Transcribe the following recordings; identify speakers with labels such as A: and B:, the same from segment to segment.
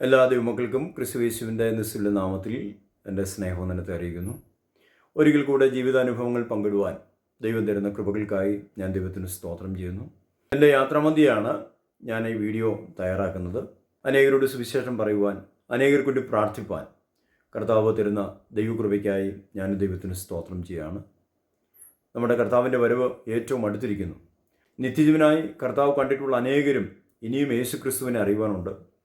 A: എല്ലാ ദൈവമക്കൾക്കും ക്രിസ്തുവേശുവിന്റെ നിസ്സുള്ള നാമത്തിൽ എന്റെ സ്നേഹവന്ദനത്തെ അറിയിക്കുന്നു. ഒരിക്കൽ കൂടെ ജീവിതാനുഭവങ്ങൾ പങ്കിടുവാൻ ദൈവം തരുന്ന കൃപകൾക്കായി ഞാൻ ദൈവത്തിന് സ്തോത്രം ചെയ്യുന്നു. എന്റെ യാത്രാമന്തിയാണ് ഞാൻ ഈ വീഡിയോ തയ്യാറാക്കുന്നത്. അനേകരോട് സുവിശേഷം പറയുവാൻ അനേകർക്ക് പ്രാർത്ഥിപ്പാൻ കർത്താവ് തരുന്ന ദൈവകൃപയ്ക്കായി ഞാൻ ദൈവത്തിന് സ്തോത്രം ചെയ്യുകയാണ്. നമ്മുടെ കർത്താവിന്റെ വരവ് ഏറ്റവും അടുത്തിരിക്കുന്നു. നിത്യജീവനായി കർത്താവ് കണ്ടിട്ടുള്ള അനേകരും ഇനിയും യേശുക്രിസ്തുവിനെ അറിയുവാനുണ്ട്.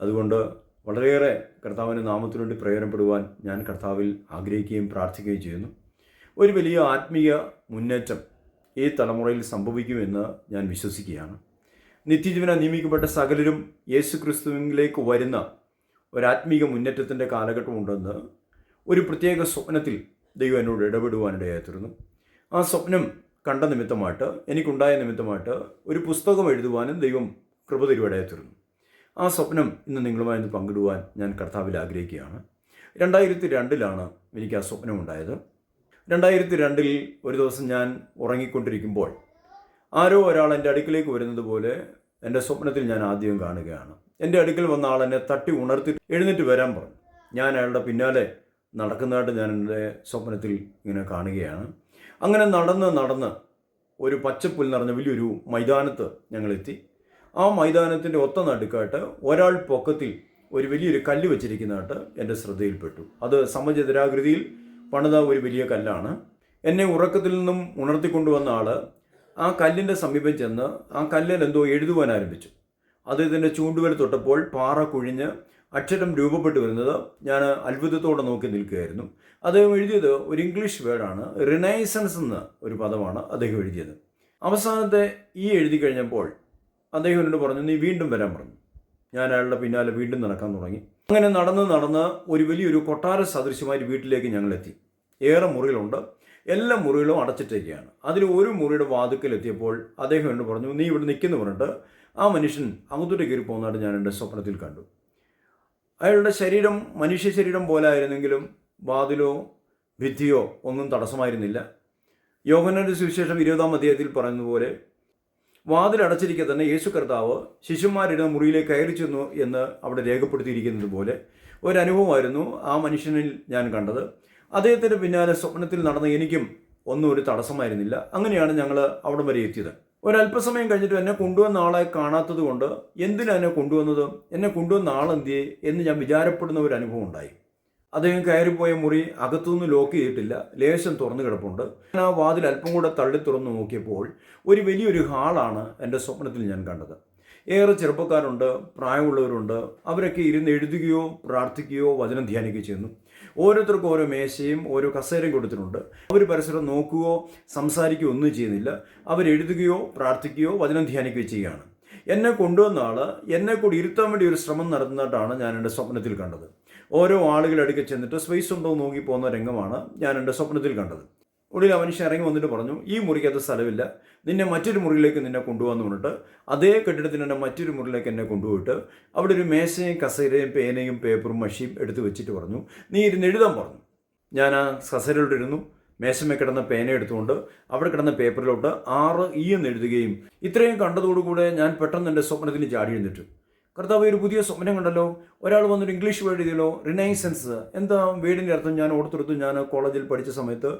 A: അതുകൊണ്ട് വളരെയേറെ കർത്താവിന്റെ നാമത്തിനു വേണ്ടി പ്രയോജനപ്പെടുവാൻ ഞാൻ കർത്താവിൽ ആഗ്രഹിക്കുകയും പ്രാർത്ഥിക്കുകയും ചെയ്യുന്നു. ഒരു വലിയ ആത്മീയ മുന്നേറ്റം ഈ തലമുറയിൽ സംഭവിക്കുമെന്ന് ഞാൻ വിശ്വസിക്കുകയാണ്. നിത്യജീവന നിയമിക്കപ്പെട്ട സകലരും യേശു ക്രിസ്തുവിലേക്ക് വരുന്ന ഒരാത്മീക മുന്നേറ്റത്തിന്റെ കാലഘട്ടമുണ്ടെന്ന് ഒരു പ്രത്യേക സ്വപ്നത്തിൽ ദൈവം എന്നോട് ഇടപെടുവാനിടയായിത്തീർന്നു. ആ സ്വപ്നം കണ്ട നിമിത്തമായിട്ട് എനിക്കുണ്ടായ നിമിത്തമായിട്ട് ഒരു പുസ്തകം എഴുതുവാനും ദൈവം കൃപ തരുവാനിടയായിത്തീർന്നു. ആ സ്വപ്നം ഇന്ന് നിങ്ങളുമായി ഒന്ന് പങ്കിടുവാൻ ഞാൻ കർത്താവിൽ ആഗ്രഹിക്കുകയാണ്. രണ്ടായിരത്തി രണ്ടിലാണ് എനിക്ക് ആ സ്വപ്നം ഉണ്ടായത് രണ്ടായിരത്തി രണ്ടിൽ ഒരു ദിവസം ഞാൻ ഉറങ്ങിക്കൊണ്ടിരിക്കുമ്പോൾ ആരോ ഒരാൾ എന്റെ അടുക്കിലേക്ക് വരുന്നത് പോലെ എന്റെ സ്വപ്നത്തിൽ ഞാൻ ആദ്യം കാണുകയാണ്. എന്റെ അടുക്കൽ വന്ന ആൾ എന്നെ തട്ടി ഉണർത്തി എഴുന്നേറ്റ് വരാൻ പറഞ്ഞു. ഞാൻ അയാളുടെ പിന്നാലെ നടക്കുന്നതായിട്ട് ഞാൻ എന്റെ സ്വപ്നത്തിൽ ഇങ്ങനെ കാണുകയാണ്. അങ്ങനെ നടന്ന് നടന്ന് ഒരു പച്ചപ്പുൽ നിറഞ്ഞ വലിയൊരു മൈതാനത്ത് ഞങ്ങളെത്തി ആ മൈതാനത്തിന്റെ ഒത്ത നടുക്കായിട്ട് ഒരാൾ പൊക്കത്തിൽ ഒരു വലിയൊരു കല്ല് വെച്ചിരിക്കുന്നതായിട്ട് എന്റെ ശ്രദ്ധയിൽപ്പെട്ടു. അത് സമചതുരാകൃതിയിൽ പണിത ഒരു വലിയ കല്ലാണ്. എന്നെ ഉറക്കത്തിൽ നിന്നും ഉണർത്തിക്കൊണ്ടുവന്ന ആൾ ആ കല്ലിന്റെ സമീപം ചെന്ന് ആ കല്ലിൽ എന്തോ എഴുതുവാൻ ആരംഭിച്ചു. അത് ഇതിന്റെ ചൂണ്ടുകൾ തൊട്ടപ്പോൾ പാറ കുഴിഞ്ഞ് അക്ഷരം രൂപപ്പെട്ടു വരുന്നത് ഞാൻ അത്ഭുതത്തോടെ നോക്കി നിൽക്കുകയായിരുന്നു. അദ്ദേഹം എഴുതിയത് ഒരു ഇംഗ്ലീഷ് വേർഡാണ് റിനൈസൻസ് എന്ന ഒരു പദമാണ് അദ്ദേഹം എഴുതിയത്. അവസാനത്തെ ഈ എഴുതി കഴിഞ്ഞപ്പോൾ അദ്ദേഹം എന്നോട് പറഞ്ഞു നീ വീണ്ടും വരാൻ പറഞ്ഞു. ഞാൻ അയാളുടെ പിന്നാലെ വീണ്ടും നടക്കാൻ തുടങ്ങി. അങ്ങനെ നടന്ന് നടന്ന് ഒരു വലിയൊരു കൊട്ടാര സദൃശ്യമായ വീട്ടിലേക്ക് ഞങ്ങളെത്തി. ഏറെ മുറികളുണ്ട്. എല്ലാ മുറികളും അടച്ചിട്ടിരിക്കുകയാണ് അതിൽ ഒരു മുറിയുടെ വാതുക്കലെത്തിയപ്പോൾ അദ്ദേഹം എന്നോട് പറഞ്ഞു നീ ഇവിടെ നിൽക്കുന്നു പറഞ്ഞിട്ട് ആ മനുഷ്യൻ അങ്ങോട്ടേക്ക് കയറി പോകുന്നതായിട്ട് ഞാൻ എന്റെ സ്വപ്നത്തിൽ കണ്ടു. അയാളുടെ ശരീരം മനുഷ്യ ശരീരം പോലെ ആയിരുന്നെങ്കിലും വാതിലോ ഭിത്തിയോ ഒന്നും തടസ്സമായിരുന്നില്ല. യോഗനന്റെ സുവിശേഷം ഇരുപതാം അധ്യായത്തിൽ പറയുന്ന അടച്ചിരിക്കെ തന്നെ യേശു കർത്താവ് ശിശുമാരുടെ മുറിയിലേക്ക് കയറി ചെന്നു എന്ന് അവിടെ രേഖപ്പെടുത്തിയിരിക്കുന്നത് പോലെ ഒരനുഭവമായിരുന്നു ആ മനുഷ്യനിൽ ഞാൻ കണ്ടത്. അദ്ദേഹത്തിന്റെ പിന്നാലെ സ്വപ്നത്തിൽ നടന്ന എനിക്കും ഒന്നും ഒരു തടസ്സമായിരുന്നില്ല. അങ്ങനെയാണ് ഞങ്ങൾ അവിടം വരെ എത്തിയത്. ഒരല്പസമയം കഴിഞ്ഞിട്ട് എന്നെ കൊണ്ടുവന്ന ആളെ കാണാത്തത് കൊണ്ട് എന്തിനാണ് എന്നെ കൊണ്ടുവന്നത്? എന്നെ കൊണ്ടുവന്ന ആളെന്തിയെ എന്ന് ഞാൻ വിചാരപ്പെടുന്ന ഒരു അനുഭവം ഉണ്ടായി. അദ്ദേഹം കയറിപ്പോയ മുറി അകത്തുനിന്ന് ലോക്ക് ചെയ്തിട്ടില്ല. ലേശം തുറന്നു കിടപ്പുണ്ട്. ഞാൻ ആ വാതിൽ അല്പം കൂടെ തള്ളി തുറന്നു നോക്കിയപ്പോൾ ഒരു വലിയൊരു ഹാളാണ് എന്റെ സ്വപ്നത്തിൽ ഞാൻ കണ്ടത്. ഏറെ ചെറുപ്പക്കാരുണ്ട് പ്രായമുള്ളവരുണ്ട്. അവരൊക്കെ ഇരുന്ന് എഴുതുകയോ പ്രാർത്ഥിക്കുകയോ വചനം ധ്യാനിക്കുകയോ ചെയ്യുന്നു. ഓരോരുത്തർക്കും ഓരോ മേശയും ഓരോ കസേരയും കൊടുത്തിട്ടുണ്ട്. അവർ പരസ്പരം നോക്കുകയോ സംസാരിക്കുകയോ ഒന്നും ചെയ്യുന്നില്ല. അവർ എഴുതുകയോ പ്രാർത്ഥിക്കുകയോ വചനം ധ്യാനിക്കുകയോ ചെയ്യുകയാണ്. എന്നെ കൊണ്ടുവന്ന ആൾ എന്നെ കൂടി ഇരുത്താൻ വേണ്ടി ഒരു ശ്രമം നടത്തുന്നതായിട്ടാണ് ഞാൻ എന്റെ സ്വപ്നത്തിൽ കണ്ടത്. ഓരോ ആളുകളടുക്കെ ചെന്നിട്ട് സ്പേസ് ഉണ്ടോ നോക്കി പോകുന്ന രംഗമാണ് ഞാൻ എന്റെ സ്വപ്നത്തിൽ കണ്ടത്. ഒടുവിൽ ആ മനുഷ്യൻ ഇറങ്ങി വന്നിട്ട് പറഞ്ഞു ഈ മുറിക്കകത്ത് സ്ഥലമില്ല. നിന്നെ മറ്റൊരു മുറിയിലേക്ക് നിന്നെ കൊണ്ടുപോകാന്ന് പറഞ്ഞിട്ട് അതേ കെട്ടിടത്തിന് തന്നെ മറ്റൊരു മുറിയിലേക്ക് എന്നെ കൊണ്ടുപോയിട്ട് അവിടെ ഒരു മേശയും കസേരയും പേനയും പേപ്പറും മഷിയും എടുത്ത് വെച്ചിട്ട് പറഞ്ഞു നീ ഇരുന്ന് എഴുതാൻ പറഞ്ഞു. ഞാൻ ആ കസേരയിലോട്ട് ഇരുന്നു. മേശമേ കിടന്ന പേന എടുത്തുകൊണ്ട് അവിടെ കിടന്ന പേപ്പറിലോട്ട് ആറ് ഈ എന്ന് എഴുതുകയും ഇത്രയും കണ്ടതോടുകൂടെ ഞാൻ പെട്ടെന്ന് എന്റെ സ്വപ്നത്തിൽ ചാടി എഴുന്നിട്ടു കർത്താവ് ഒരു പുതിയ സ്വപ്നം കണ്ടല്ലോ. ഒരാൾ വന്നൊരു ഇംഗ്ലീഷ് വേർഡ് എഴുതിയല്ലോ റിനൈസൻസ് എന്താ വേർഡിന്റെ അർത്ഥം? ഞാൻ ഓർത്തെടുത്തു ഞാൻ കോളേജിൽ പഠിച്ച സമയത്ത്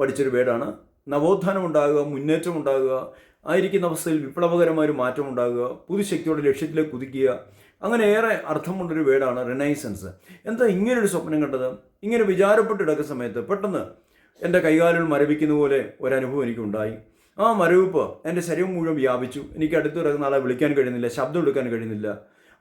A: പഠിച്ചൊരു വേർഡാണ് നവോത്ഥാനം ഉണ്ടാകുക മുന്നേറ്റം ഉണ്ടാകുക ആയിരിക്കുന്ന അവസ്ഥയിൽ വിപ്ലവകരമായ ഒരു മാറ്റം ഉണ്ടാകുക പുതുശക്തിയോടെ ലക്ഷ്യത്തിലേക്ക് കുതിക്കുക അങ്ങനെ ഏറെ അർത്ഥമുള്ളൊരു വേർഡാണ് റിനൈസൻസ് എന്താ ഇങ്ങനൊരു സ്വപ്നം കണ്ടത്? ഇങ്ങനെ വിചാരപ്പെട്ട് കിടക്കുന്ന സമയത്ത് പെട്ടെന്ന് എന്റെ കൈകാലുകൾ മരവിക്കുന്ന പോലെ ഒരനുഭവം എനിക്കുണ്ടായി. ആ മരവിപ്പ് എന്റെ ശരീരം മുഴുവൻ വ്യാപിച്ചു. എനിക്ക് അടുത്ത് കിടക്കുന്ന ആളെ വിളിക്കാൻ കഴിയുന്നില്ല ശബ്ദം എടുക്കാൻ കഴിയുന്നില്ല.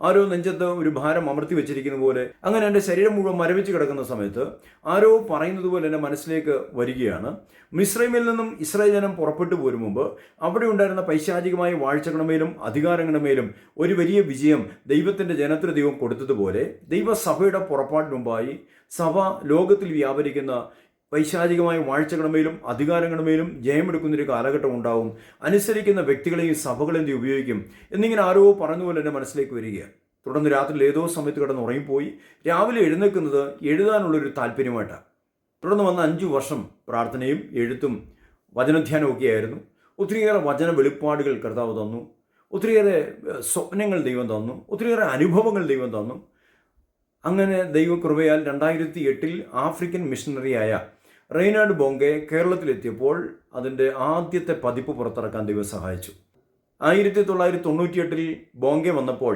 A: ആരോ നെഞ്ചത്ത് ഒരു ഭാരം അമർത്തി വെച്ചിരിക്കുന്ന പോലെ അങ്ങനെ എന്റെ ശരീരം മുഴുവൻ മരവിച്ച് കിടക്കുന്ന സമയത്ത് ആരോ പറയുന്നത് പോലെ എന്റെ മനസ്സിലേക്ക് വരികയാണ്. മിശ്രൈമിൽ നിന്നും ഇസ്രായേൽ ജനം പുറപ്പെട്ടു പോരും മുമ്പ് അവിടെ ഉണ്ടായിരുന്ന പൈശാചികമായ വാഴ്ചകളുടെ അധികാരങ്ങളുമേലും ഒരു വലിയ വിജയം ദൈവത്തിന്റെ ജനത്തിന് ദൈവം കൊടുത്തതുപോലെ ദൈവസഭയുടെ പുറപ്പാടിനുമ്പായി സഭ ലോകത്തിൽ വ്യാപരിക്കുന്ന പൈശാചികമായ വാഴ്ചകളുമേലും അധികാരങ്ങളുമേലും ജയമെടുക്കുന്നൊരു കാലഘട്ടം ഉണ്ടാവും. അനുസരിക്കുന്ന വ്യക്തികളെയും സഭകളെയും ഉപയോഗിക്കും? എന്നിങ്ങനെ ആരോ പറഞ്ഞുപോലെ എന്റെ മനസ്സിലേക്ക് വരികയാണ്. തുടർന്ന് രാത്രിയിൽ ഏതോ സമയത്ത് കിടന്ന് ഉറങ്ങിപ്പോയി. രാവിലെ എഴുന്നേൽക്കുന്നത് എഴുതാനുള്ളൊരു താല്പര്യമായിട്ടാണ്. തുടർന്ന് വന്ന അഞ്ചു വർഷം പ്രാർത്ഥനയും എഴുത്തും വചനധ്യാനവും ഒക്കെയായിരുന്നു. ഒത്തിരിയേറെ വചന വെളിപ്പാടുകൾ കർത്താവ് തന്നു. ഒത്തിരിയേറെ സ്വപ്നങ്ങൾ ദൈവം തന്നു. ഒത്തിരിയേറെ അനുഭവങ്ങൾ ദൈവം തന്നു. അങ്ങനെ ദൈവകൃപയാൽ രണ്ടായിരത്തി എട്ടിൽ ആഫ്രിക്കൻ മിഷണറിയായ റെയ്നാഡ് ബോങ്കെ കേരളത്തിലെത്തിയപ്പോൾ അതിന്റെ ആദ്യത്തെ പതിപ്പ് പുറത്തിറക്കാൻ ദൈവം സഹായിച്ചു. ആയിരത്തി തൊള്ളായിരത്തി തൊണ്ണൂറ്റിയെട്ടിൽ ബോംഗെ വന്നപ്പോൾ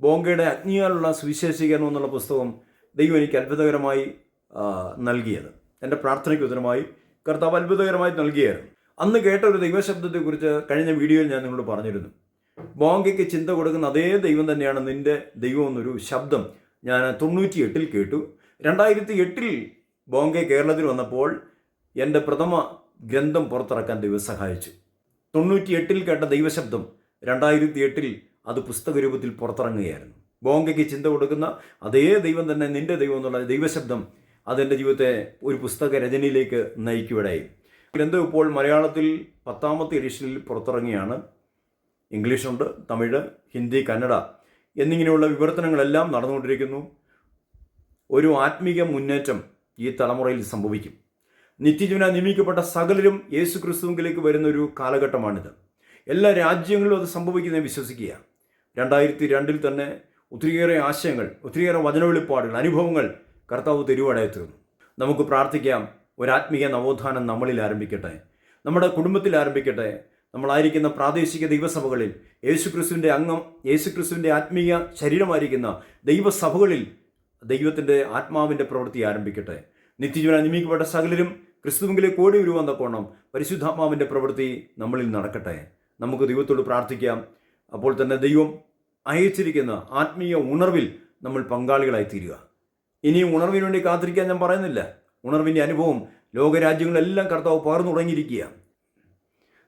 A: ബോങ്കയുടെ അഗ്നിയാലുള്ള സുവിശേഷീകരണം എന്നുള്ള പുസ്തകം ദൈവം എനിക്ക് അത്ഭുതകരമായി നൽകിയത്. എന്റെ പ്രാർത്ഥനയ്ക്ക് ഉത്തരമായി കർത്താവ് അത്ഭുതകരമായി നൽകിയായിരുന്നു. അന്ന് കേട്ട ഒരു ദൈവശബ്ദത്തെക്കുറിച്ച് കഴിഞ്ഞ വീഡിയോയിൽ ഞാൻ നിങ്ങളോട് പറഞ്ഞിരുന്നു. ബോങ്കയ്ക്ക് ചിന്ത കൊടുക്കുന്ന അതേ ദൈവം തന്നെയാണ് നിന്റെ ദൈവം എന്നൊരു ശബ്ദം ഞാൻ തൊണ്ണൂറ്റി എട്ടിൽ കേട്ടു. രണ്ടായിരത്തി എട്ടിൽ ബോംഗെ കേരളത്തിൽ വന്നപ്പോൾ എന്റെ പ്രഥമ ഗ്രന്ഥം പുറത്തിറക്കാൻ ദൈവം സഹായിച്ചു. തൊണ്ണൂറ്റി എട്ടിൽ കേട്ട ദൈവശബ്ദം രണ്ടായിരത്തി എട്ടിൽ അത് പുസ്തക രൂപത്തിൽ പുറത്തിറങ്ങുകയായിരുന്നു. ബോംബെക്ക് ചിന്ത കൊടുക്കുന്ന അതേ ദൈവം തന്നെ നിന്റെ ദൈവം എന്നുള്ള ദൈവശബ്ദം അതെന്റെ ജീവിതത്തെ ഒരു പുസ്തക രചനയിലേക്ക് നയിക്കുവിടായി ഗ്രന്ഥം ഇപ്പോൾ മലയാളത്തിൽ പത്താമത്തെ എഡിഷനിൽ പുറത്തിറങ്ങിയാണ് ഇംഗ്ലീഷുണ്ട് തമിഴ് ഹിന്ദി കന്നഡ എന്നിങ്ങനെയുള്ള വിവർത്തനങ്ങളെല്ലാം നടന്നുകൊണ്ടിരിക്കുന്നു. ഒരു ആത്മീക മുന്നേറ്റം ഈ തലമുറയിൽ സംഭവിക്കും. നിത്യജീവന നിയമിക്കപ്പെട്ട സകലരും യേശു ക്രിസ്തുവിലേക്ക് വരുന്ന ഒരു കാലഘട്ടമാണിത്. എല്ലാ രാജ്യങ്ങളിലും അത് സംഭവിക്കുന്നത് വിശ്വസിക്കുക. രണ്ടായിരത്തി രണ്ടിൽ തന്നെ ഒത്തിരിയേറെ ആശയങ്ങൾ ഒത്തിരിയേറെ വചനവെളിപ്പാടുകൾ അനുഭവങ്ങൾ കർത്താവ് തെരുവടയെ തീർന്നു നമുക്ക് പ്രാർത്ഥിക്കാം ഒരാത്മീയ നവോത്ഥാനം നമ്മളിൽ ആരംഭിക്കട്ടെ. നമ്മുടെ കുടുംബത്തിൽ ആരംഭിക്കട്ടെ. നമ്മളായിരിക്കുന്ന പ്രാദേശിക ദൈവസഭകളിൽ യേശുക്രിസ്തുവിന്റെ അംഗം യേശുക്രിസ്തുവിന്റെ ആത്മീയ ശരീരമായിരിക്കുന്ന ദൈവസഭകളിൽ ദൈവത്തിന്റെ ആത്മാവിന്റെ പ്രവൃത്തി ആരംഭിക്കട്ടെ. നിത്യജീവൻ നിയമിക്കപ്പെട്ട സകലരും ക്രിസ്തുവിലേക്ക് ഓടി വരുവാൻ തക്കോണം പരിശുദ്ധാത്മാവിന്റെ പ്രവൃത്തി നമ്മളിൽ നടക്കട്ടെ. നമുക്ക് ദൈവത്തോട് പ്രാർത്ഥിക്കാം. അപ്പോൾ തന്നെ ദൈവം അയച്ചിരിക്കുന്ന ആത്മീയ ഉണർവിൽ നമ്മൾ പങ്കാളികളായി തീരുക ഇനിയും ഉണർവിന് വേണ്ടി കാത്തിരിക്കാൻ ഞാൻ പറയുന്നില്ല. ഉണർവിന്റെ അനുഭവം ലോകരാജ്യങ്ങളെല്ലാം കർത്താവ് പകർന്നു തുടങ്ങിയിരിക്കുക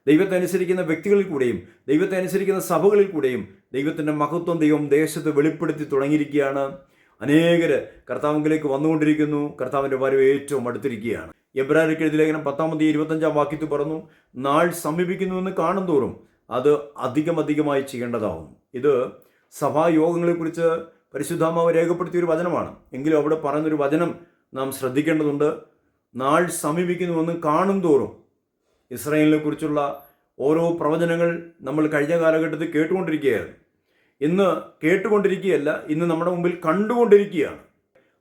A: ദൈവത്തെ അനുസരിക്കുന്ന വ്യക്തികളിൽ കൂടെയും ദൈവത്തെ അനുസരിക്കുന്ന സഭകളിൽ കൂടെയും ദൈവത്തിന്റെ മഹത്വം ദൈവം ദേശത്ത് വെളിപ്പെടുത്തി തുടങ്ങിയിരിക്കുകയാണ്. അനേകര് കർത്താവിലേക്ക് വന്നുകൊണ്ടിരിക്കുന്നു. കർത്താവിന്റെ വരവ് ഏറ്റവും അടുത്തിരിക്കുകയാണ്. എബ്രാഹിക്ക് എഴുതിയ ലേഖനം പത്താമത് ഇരുപത്തഞ്ചാം വാക്യത്തിൽ പറഞ്ഞു നാൾ സമീപിക്കുന്നുവെന്ന് കാണും തോറും അത് അധികം അധികമായി ചെയ്യേണ്ടതാവും ഇത് സഭായോഗങ്ങളെക്കുറിച്ച് പരിശുദ്ധാമാവ് രേഖപ്പെടുത്തിയ ഒരു വചനമാണ്. എങ്കിലും അവിടെ പറയുന്നൊരു വചനം നാം ശ്രദ്ധിക്കേണ്ടതുണ്ട്. നാൾ സമീപിക്കുന്നുവെന്ന് കാണും തോറും ഇസ്രായേലിനെ കുറിച്ചുള്ള ഓരോ പ്രവചനങ്ങൾ നമ്മൾ കഴിഞ്ഞ കാലഘട്ടത്തിൽ കേട്ടുകൊണ്ടിരിക്കുകയായിരുന്നു. ഇന്ന് കേട്ടുകൊണ്ടിരിക്കുകയല്ല ഇന്ന് നമ്മുടെ മുമ്പിൽ കണ്ടുകൊണ്ടിരിക്കുകയാണ്.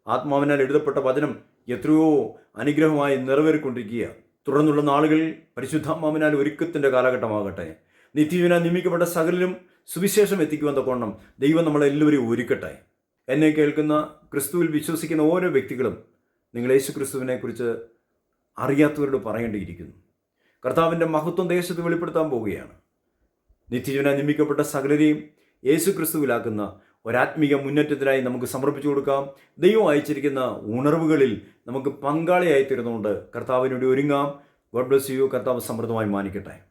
A: ആത്മാവിനാൽ എഴുതപ്പെട്ട വചനം എത്രയോ അനുഗ്രഹമായി നിറവേറിക്കൊണ്ടിരിക്കുക തുടർന്നുള്ള നാളുകളിൽ പരിശുദ്ധാത്മാവിനാൽ ഒരുക്കത്തിന്റെ കാലഘട്ടമാകട്ടെ. നിത്യജീവനാൽ നിയമിക്കപ്പെട്ട സകലിലും സുവിശേഷം എത്തിക്കുവാൻ തക്കോണം ദൈവം നമ്മളെല്ലാവരെയും ഒരുക്കട്ടെ. എന്നെ കേൾക്കുന്ന ക്രിസ്തുവിൽ വിശ്വസിക്കുന്ന ഓരോ വ്യക്തികളും നിങ്ങൾ യേശു ക്രിസ്തുവിനെ കുറിച്ച് അറിയാത്തവരോട് പറയേണ്ടിയിരിക്കുന്നു. കർത്താവിന്റെ മഹത്വം ദേശത്ത് വെളിപ്പെടുത്താൻ പോവുകയാണ്. നിത്യജീവനാൽ നിയമിക്കപ്പെട്ട സകലരെയും യേശു ക്രിസ്തുവിലാക്കുന്ന ഒരാത്മീക മുന്നേറ്റത്തിനായി നമുക്ക് സമർപ്പിച്ചു കൊടുക്കാം. ദൈവം അയച്ചിരിക്കുന്ന ഉണർവുകളിൽ നമുക്ക് പങ്കാളിയായി തീർന്നുകൊണ്ട് കർത്താവിനോട് ഒരുങ്ങാം. ഗോഡ് ബ്ലസ് യു കർത്താവ് സമൃദ്ധമായി മാനിക്കട്ടെ.